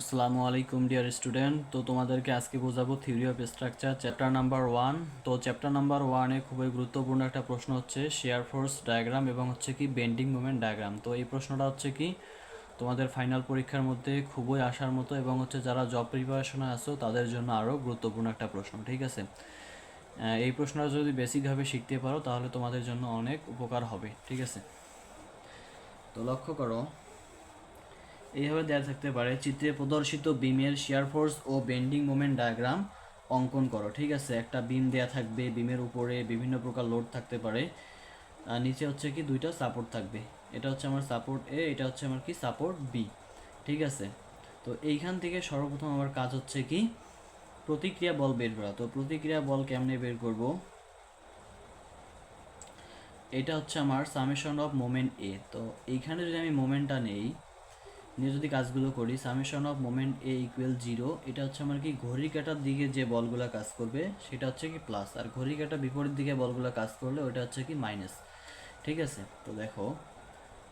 আসসালামু আলাইকুম dear student তো তোমাদেরকে আজকে বোঝাবো theory of structure chapter number one তো চ্যাপ্টার নাম্বার ওয়ানে খুবই গুরুত্বপূর্ণ একটা প্রশ্ন হচ্ছে শেয়ার ফোর্স ডায়াগ্রাম এবং হচ্ছে কি বেন্ডিং মুভমেন্ট ডায়াগ্রাম তো এই প্রশ্নটা হচ্ছে কি, তোমাদের ফাইনাল পরীক্ষার মধ্যে খুবই আসার মতো এবং হচ্ছে যারা জব প্রিপারেশনে আছো, তাদের জন্য আরও গুরুত্বপূর্ণ একটা প্রশ্ন, ঠিক আছে? এই প্রশ্নটা যদি বেসিকভাবে শিখতে পারো, তাহলে তোমাদের জন্য অনেক উপকার হবে, ঠিক আছে? তো লক্ষ্য করো এইভাবে দেওয়া থাকতে পারে, চিত্রে প্রদর্শিত বিমের শেয়ার ফোর্স ও বেন্ডিং মোমেন্ট ডায়াগ্রাম অঙ্কন করো, ঠিক আছে? একটা বিম দেয়া থাকবে, বিমের উপরে বিভিন্ন প্রকার লোড থাকতে পারে। আর নিচে হচ্ছে কি দুইটা সাপোর্ট থাকবে। এটা হচ্ছে আমার সাপোর্ট এ এটা হচ্ছে আমার কি? সাপোর্ট বি ঠিক আছে? তো এইখান থেকে সর্বপ্রথম আমার কাজ হচ্ছে কি? প্রতিক্রিয়া বল বের করা। তো প্রতিক্রিয়া বল কেমনে বের করব? এটা হচ্ছে আমার সামেশন অফ মোমেন্ট এ তো এইখানে যদি আমি মোমেন্টটা নেই নিয়ে যদি কাজগুলো করি summation of moment A equal zero এটা হচ্ছে আমার কি ঘড়ির কাঁটার দিকে যে বলগুলো কাজ করবে, সেটা হচ্ছে কি প্লাস আর ঘড়ির কাঁটার বিপরীত দিকে বলগুলো কাজ করলে ওটা হচ্ছে কি মাইনাস ঠিক আছে? তো দেখো,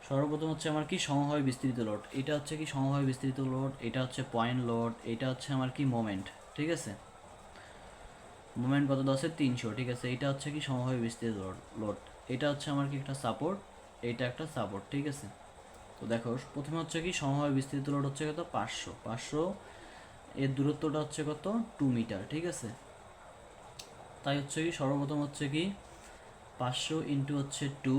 সর্বপ্রথম হচ্ছে আমার কি সমভাবে বিস্তৃত লোড এটা হচ্ছে কি সমভাবে বিস্তৃত লোড এটা হচ্ছে পয়েন্ট লোড এটা হচ্ছে আমার কি মোমেন্ট ঠিক আছে? মোমেন্ট কত? দশের তিনশো, ঠিক আছে? এটা হচ্ছে কি সমভাবে বিস্তৃত লোড লোড এটা হচ্ছে আমার কি একটা সাপোর্ট এটা একটা সাপোর্ট ঠিক আছে? তো দেখো, প্রথমে হচ্ছে কি সমভাবে বিস্তৃত লোড হচ্ছে কত? পাঁচশো। পাঁচশো এর দূরত্বটা হচ্ছে কত? টু মিটার ঠিক আছে? তাই হচ্ছে কি, সর্বপ্রথম হচ্ছে কি, পাঁচশো ইন্টু হচ্ছে টু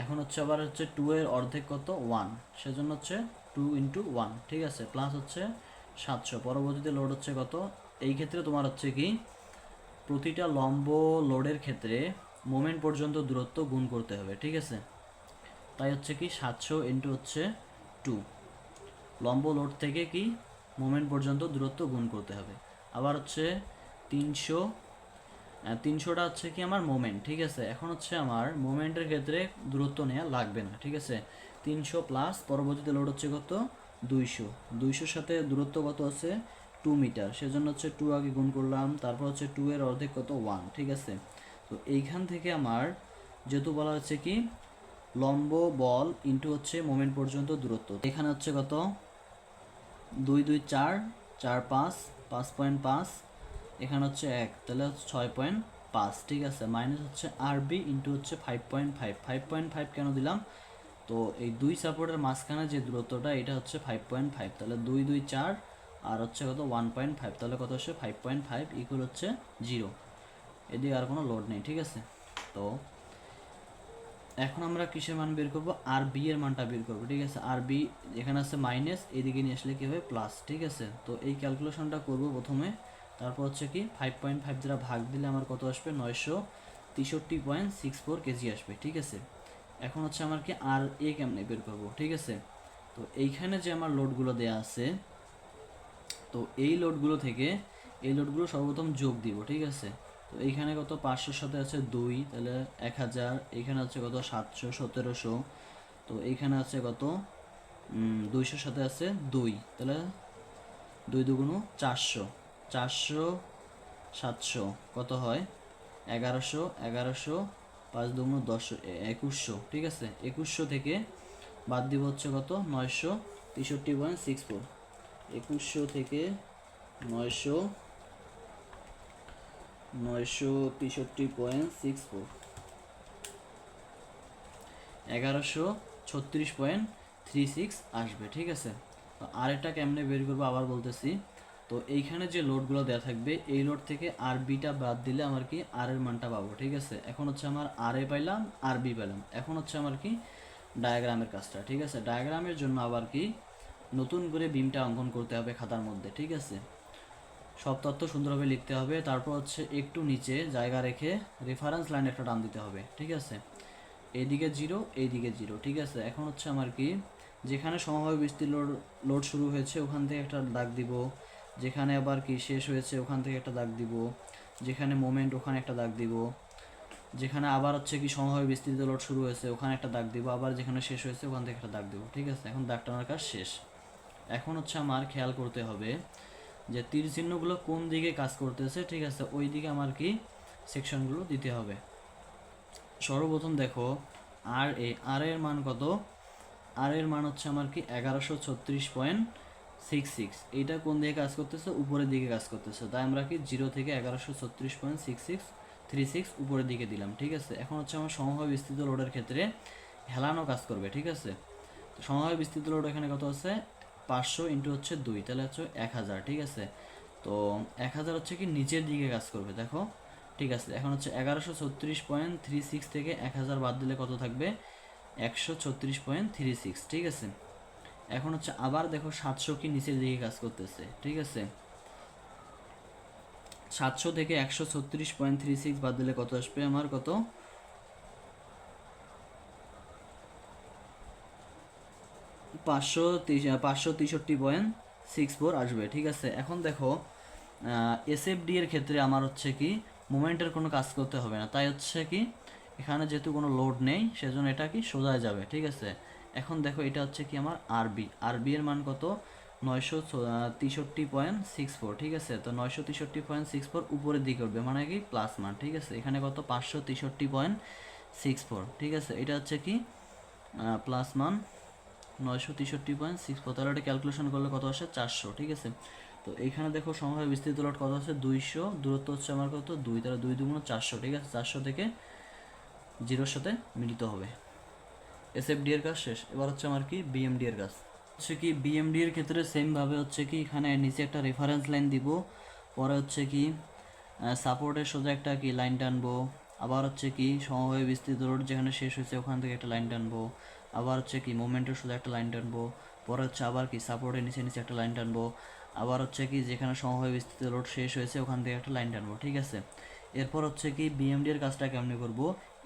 এখন হচ্ছে আবার হচ্ছে টু এর অর্ধেক কত? ওয়ান সেজন্য হচ্ছে টু ইন্টু ওয়ান ঠিক আছে? প্লাস হচ্ছে সাতশো। পরবর্তীতে লোড হচ্ছে কত? এই ক্ষেত্রে তোমার হচ্ছে কি, প্রতিটা লম্ব লোডের ক্ষেত্রে মোমেন্ট পর্যন্ত দূরত্ব গুণ করতে হবে, ঠিক আছে? তাই হচ্ছে কি সাতশো ইন্টু হচ্ছে টু লম্ব লোড থেকে কি মোমেন্ট পর্যন্ত দূরত্ব গুণ করতে হবে। আবার হচ্ছে তিনশো তিনশোটা হচ্ছে কি আমার মোমেন্ট ঠিক আছে? এখন হচ্ছে আমার মোমেন্টের ক্ষেত্রে দূরত্ব নেওয়া লাগবে না, ঠিক আছে? তিনশো প্লাস পরবর্তীতে লোড হচ্ছে কত? দুইশো। দুইশোর সাথে দূরত্ব কত আছে? টু মিটার সেজন্য হচ্ছে টু আগে গুণ করলাম, তারপর হচ্ছে টু এর অর্ধেক কত? ওয়ান ঠিক আছে? তো এইখান থেকে আমার যেহেতু বলা হচ্ছে কি লম্ব বল ইন্টু হচ্ছে মোমেন্ট পর্যন্ত দূরত্ব। এখানে হচ্ছে কত? দুই দুই, চার চার, পাঁচ পাঁচ পয়েন্ট পাঁচ, এখানে হচ্ছে এক, তাহলে হচ্ছে ছয় পয়েন্ট পাঁচ, ঠিক আছে? মাইনাস হচ্ছে আর বি ইন্টু হচ্ছে five point five five point five কেন দিলাম? তো এই দুই সাপোর্টের মাঝখানে যে দূরত্বটা, এটা হচ্ছে ফাইভ পয়েন্ট ফাইভ তাহলে দুই দুই, চার, আর হচ্ছে কত? ওয়ান পয়েন্ট ফাইভ তাহলে কত হচ্ছে ফাইভ পয়েন্ট ফাইভ ইকুয়াল হচ্ছে জিরো এদিকে আর কোনো লোড নেই, ঠিক আছে? তো এখন আমরা কিসের মান বের করব? আর বি এর মানটা বের করব, ঠিক আছে? আর বি এখানে আছে মাইনাস এদিকে নিয়ে আসলে কি হবে? প্লাস ঠিক আছে? তো এই ক্যালকুলেশনটা করব প্রথমে। তারপর হচ্ছে কি ফাইভ পয়েন্ট ফাইভ দ্বারা ভাগ দিলে আমার কত আসবে? নয়শো তেষট্টি পয়েন্ট সিক্স ফোর কেজি আসবে, ঠিক আছে? এখন হচ্ছে আমার কি আর এ কেমনে বের করব, ঠিক আছে? তো এইখানে যে আমার লোডগুলো দেয়া আছে, তো এই লোডগুলো থেকে এই লোডগুলো সর্বপ্রথম যোগ দিব, ঠিক আছে? তো এইখানে কত? পাঁচশোর সাথে আছে দুই, তাহলে এক হাজার। এইখানে আছে কত? সাতশো, সতেরোশো। তো এইখানে আছে কত? দুইশোর সাথে আছে দুই, তাহলে দুই দুগুণ চারশো। চারশো, সাতশো, কত হয়? এগারোশো এগারোশো, পাঁচ দুগুণ দশ একুশশো, ঠিক আছে? একুশশো থেকে বাদ দিব হচ্ছে কত? নয়শো তেষট্টি পয়েন্ট সিক্স ফোর। একুশশো থেকে নয়শো নয়শো তেষট্টি পয়েন্ট সিক্স ফোর। এগারোশো ছত্রিশ পয়েন্ট থ্রি সিক্স আসবে, ঠিক আছে? তো আরেকটা কেমনে বের করব আবার বলতেছি। তো এইখানে যে লোডগুলো দেওয়া থাকবে, এই লোড থেকে আর বিটা বাদ দিলে আমার কি আর এর মানটা পাবো, ঠিক আছে? এখন হচ্ছে আমার আর এ পাইলাম আর বি পাইলাম এখন হচ্ছে আমার কি ডায়াগ্রামের কাজটা, ঠিক আছে? ডায়াগ্রামের জন্য আবার কি নতুন করে বিমটা অঙ্কন করতে হবে খাতার মধ্যে, ঠিক আছে? সব তথ্য সুন্দরভাবে লিখতে হবে। তারপর হচ্ছে একটু নিচে জায়গা রেখে রেফারেন্স লাইন একটা টান দিতে হবে, ঠিক আছে? এইদিকে জিরো এইদিকে জিরো ঠিক আছে? এখন হচ্ছে আমার কি? যেখানে সমভাবে বৃষ্টির লোড লোড শুরু হয়েছে, ওখান থেকে একটা দাগ দিব। যেখানে আবার কি শেষ হয়েছে, ওখান থেকে একটা দাগ দিব। যেখানে মোমেন্ট ওখানে একটা দাগ দিব। যেখানে আবার হচ্ছে কি সমভাবে বিস্তৃত লোড শুরু হয়েছে, ওখানে একটা দাগ দিব। আবার যেখানে শেষ হয়েছে, ওখান থেকে একটা দাগ দিব, ঠিক আছে? এখন দাগ টানার কাজ শেষ। এখন হচ্ছে আমার খেয়াল করতে হবে যে তীর চিহ্নগুলো কোন দিকে কাজ করতেছে, ঠিক আছে ওই দিকে আমার কি সেকশনগুলো দিতে হবে। সর্বপ্রথম দেখো, আর এ, আর এর মান কত? আর এর মান হচ্ছে আমার কি এগারোশো ছত্রিশ পয়েন্ট সিক্স সিক্স। এইটা কোন দিকে কাজ করতেছে? উপরের দিকে কাজ করতেছে। তাই আমরা কি জিরো থেকে এগারোশো ছত্রিশ point six six, three six উপরের দিকে দিলাম, ঠিক আছে? এখন হচ্ছে আমার সমভাবে বিস্তৃত লোডের ক্ষেত্রে হেলানো কাজ করবে, ঠিক আছে? সমভাবে বিস্তৃত লোড এখানে কত আছে? পাঁচশো ইন্টু হচ্ছে দুই, তাহলে হচ্ছে এক হাজার, ঠিক আছে? তো এক হাজার হচ্ছে কি নিচের দিকে কাজ করবে, দেখো? ঠিক আছে, এখন হচ্ছে এগারোশো ছত্রিশ পয়েন্ট থ্রি সিক্স থেকে এক হাজার বাদ দিলে কত থাকবে? একশো ছত্রিশ পয়েন্ট থ্রি সিক্স ঠিক আছে? এখন হচ্ছে আবার দেখো সাতশো কি নিচের দিকে কাজ করতেছে, ঠিক আছে? সাতশো থেকে একশো ছত্রিশ পয়েন্ট থ্রি সিক্স বাদ দিলে কত আসবে আমার? কত? পাঁচশো পাঁচশো তেষট্টি পয়েন্ট সিক্স ফোর আসবে, ঠিক আছে? এখন দেখো এসএফডি এর ক্ষেত্রে আমার হচ্ছে কি মোমেন্টের কোনো কাজ করতে হবে না। তাই হচ্ছে কি, এখানে যেহেতু কোনো লোড নেই, সেজন্য এটা কি সোজায় যাবে, ঠিক আছে? এখন দেখো, এটা হচ্ছে কি আমার আরবি আরবি এর মান কত? নয়শো তেষট্টি পয়েন্ট সিক্স ফোর ঠিক আছে? তো নয়শো তেষট্টি পয়েন্ট সিক্স ফোর উপরের দিকে উঠবে মানে কি? প্লাস মান, ঠিক আছে? এখানে কত? পাঁচশো তেষট্টি পয়েন্ট সিক্স ফোর ঠিক আছে? এটা হচ্ছে কি প্লাস মান নয়শো তেষট্টি পয়েন্ট সিক্স ক্যালকুলেশন করলে কত আসে? চারশো, ঠিক আছে? তো এখানে দেখো সমভাবে বিস্তৃত লট কত আছে? দুইশো, দূরত্ব হচ্ছে আমার কত? দুই তাহলে দুই দুগুণ চারশো, ঠিক আছে? চারশো থেকে জিরোর সাথে মিলিত হবে। এসএফডি এর কাজ শেষ। এবার হচ্ছে আমার কি? বিএমডি এর কাজ। হচ্ছে কি? বিএমডি এর ক্ষেত্রে সেমভাবে হচ্ছে কি? এখানে নিচে একটা রেফারেন্স লাইন দিব। পরে হচ্ছে কি? সাপোর্টের সোজা একটা কি? লাইন টানবো। আবার হচ্ছে কি? সমভাবে বিস্তৃত রোড যেখানে শেষ হয়েছে, ওখান থেকে একটা লাইন টানবো। আবার হচ্ছে কি মোমেন্টের শুধু একটা লাইন টানবো, পরে হচ্ছে আবার কি সাপোর্টের নিচে নিচে একটা লাইন টানবো, আবার হচ্ছে কি যেখানে সমভাবে বিস্তৃত লোড শেষ হয়েছে ওখান থেকে একটা লাইন টানবো, ঠিক আছে? এরপর হচ্ছে কি বিএমডি এর কাজটা কেমনি করব?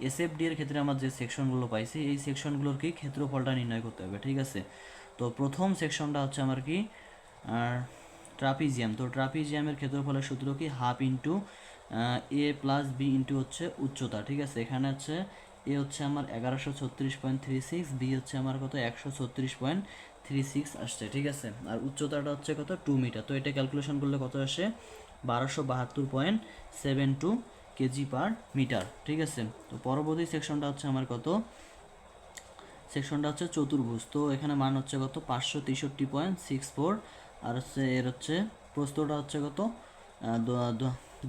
এসএফডি এর ক্ষেত্রে আমরা যে সেকশনগুলো পাইছি, এই সেকশনগুলোর কি ক্ষেত্রফলটা নির্ণয় করতে হবে, ঠিক আছে? তো প্রথম সেকশনটা হচ্ছে আমার কি ট্রাপিজিয়াম তো ট্রাপিজিয়ামের ক্ষেত্রফলের সূত্র কি? Half into A plus B into হচ্ছে উচ্চতা, ঠিক আছে? এখানে হচ্ছে এ হচ্ছে আমার এগারোশো ছত্রিশ পয়েন্ট থ্রি সিক্স বি হচ্ছে আমার কত একশো ছত্রিশ পয়েন্ট থ্রি সিক্স আসছে, ঠিক আছে? আর উচ্চতাটা হচ্ছে কত? টু মিটার তো এটা ক্যালকুলেশন করলে কত আসে? বারোশো বাহাত্তর point seven two KG per metre ঠিক আছে? তো পরবর্তী সেকশনটা হচ্ছে আমার কত? সেকশনটা হচ্ছে চতুর্ভুজ, তো এখানে মান হচ্ছে কত? পাঁচশো তেষট্টি পয়েন্ট সিক্স ফোর আর হচ্ছে এর হচ্ছে প্রস্তটা হচ্ছে কত?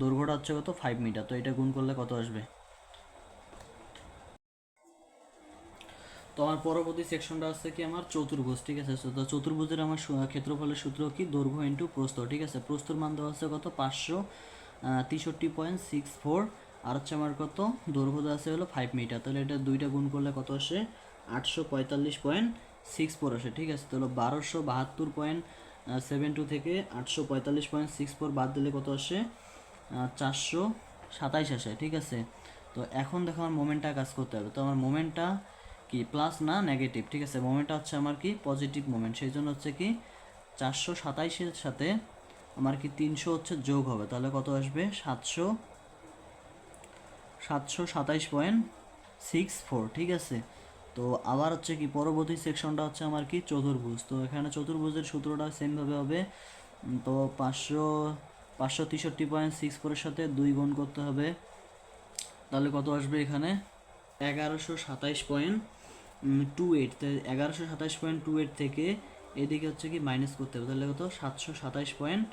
দৈর্ঘ্যটা হচ্ছে কত? ফাইভ মিটার তো এটা গুণ করলে কত আসবে? তো আমার পরবর্তী সেকশনটা হচ্ছে কি আমার চতুর্ভুজ, ঠিক আছে? তো চতুর্ভুজের আমার ক্ষেত্রফলের সূত্র কি? দৈর্ঘ্য ইন্টু প্রস্থ, ঠিক আছে? প্রস্থর মান দেওয়া হচ্ছে কত? পাঁচশো তেষট্টি পয়েন্ট সিক্স ফোর আর হচ্ছে আমার কত? দৈর্ঘ্য দেওয়া আছে হলো ফাইভ মিটার তাহলে এটা দুইটা গুণ করলে কত আসে? আটশো পঁয়তাল্লিশ পয়েন্ট সিক্স ফোর আসে, ঠিক আছে? তাহলে বারোশো বাহাত্তর পয়েন্ট সেভেন টু থেকে আটশো পঁয়তাল্লিশ পয়েন্ট সিক্স ফোর বাদ দিলে কত আসে? চারশো সাতাইশ আসে, ঠিক আছে? তো এখন দেখো আমার মোমেন্টটা কাজ করতে হবে। তো আমার মোমেন্টটা কি প্লাস না নেগেটিভ ঠিক আছে? মোমেন্টটা হচ্ছে আমার কি পজিটিভ মোমেন্ট সেই জন্য হচ্ছে কি চারশো সাতাইশের সাথে আমার কি তিনশো হচ্ছে যোগ হবে। তাহলে কত আসবে? সাতশো সাতশো সাতাইশ পয়েন্ট সিক্স ফোর ঠিক আছে? তো আবার হচ্ছে কি, পরবর্তী সেকশনটা হচ্ছে আমার কি, চতুর্ভুজ। তো এখানে চতুর্ভুজের সূত্রটা সেমভাবে হবে। তো পাঁচশো পাঁচশো তেষট্টি পয়েন্ট সিক্স ফোরের সাথে দুই গুণ করতে হবে। তাহলে কত আসবে এখানে? এগারোশো সাতাইশ পয়েন্ট টু এইট এগারোশো সাতাইশ পয়েন্ট টু এইট থেকে এদিকে হচ্ছে কি মাইনাস করতে হবে। তাহলে কত? সাতশো সাতাইশ পয়েন্ট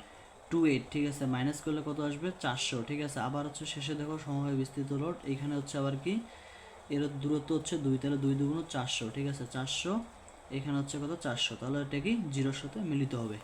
টু এইট ঠিক আছে? মাইনাস করলে কত আসবে? চারশো, ঠিক আছে? আবার হচ্ছে শেষে দেখো সমভাবে বিস্তৃত লোড এখানে হচ্ছে আবার কি? এর দূরত্ব হচ্ছে দুই, তাহলে দুই দুগুণ চারশো, ঠিক আছে? চারশো, এখানে হচ্ছে কত? চারশো, তাহলে এটা কি? জিরোর সাথে মিলিত হবে।